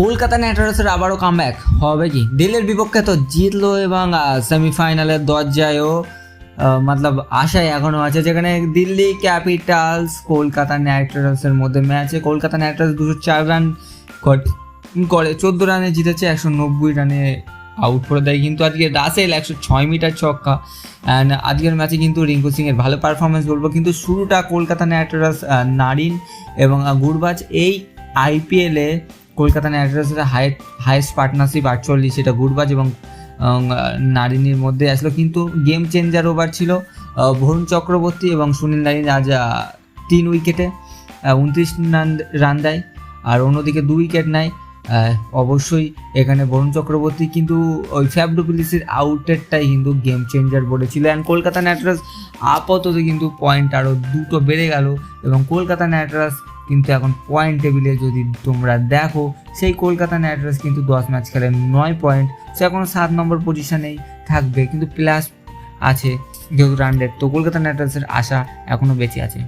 Kolkata night রাইডার্সের আবারও comeback হবে কি? দিল্লির বিপক্ষে তো জিতলো এবং সেমিফাইনালের দরজায়ও মতলব আশায় এখনও আছে, যেখানে দিল্লি ক্যাপিটালস কলকাতা নাইট রাইডার্সের মধ্যে ম্যাচে কলকাতা নাইট রাইডার্স দুশো চার রান করে, চোদ্দ রানে জিতেছে, একশো নব্বই রানে আউট করে দেয়। কিন্তু আজকে রাসেল একশো ছয় মিটার ছক্কা। অ্যান্ড আজকের ম্যাচে কিন্তু রিঙ্কু সিংয়ের ভালো পারফরমেন্স বলব। কিন্তু শুরুটা কলকাতা নাইট রাইডার্স নারিন এবং গুরবাজ এই আইপিএলে কলকাতা নাইট রাইডার্সের হাই হাইয়েস্ট পার্টনারশিপ আটচল্লিশ সেটা গুরবাজ এবং নারিনীর মধ্যে আসলো। কিন্তু গেম চেঞ্জার ওভার ছিল ভরুণ চক্রবর্তী এবং সুনীল নারিন আজ তিন উইকেটে উনত্রিশ রান রান দেয়। আর অন্যদিকে দু উইকেট নেয় অবশ্যই এখানে বরুণ চক্রবর্তী কিন্তু ওই ফ্যাব ডুপ্লিসির আউটেরটাই কিন্তু গেম চেঞ্জার বলেছিল। অ্যান্ড কলকাতা নাইট রাইডার্স আপাতত কিন্তু পয়েন্ট আরও দুটো বেড়ে গেল এবং কলকাতা নাইট রাইডার্স কিন্তু এখন পয়েন্ট টেবিলে যদি তোমরা দেখো, সেই কলকাতা নাইট রাইডার্স কিন্তু দশ ম্যাচ খেলে নয় পয়েন্ট সে এখনও সাত নম্বর পজিশনেই থাকবে, কিন্তু প্লাস আছে যেহেতু রান রেট তো কলকাতা নাইট রাইডার্সের আশা এখনও বেঁচে আছে।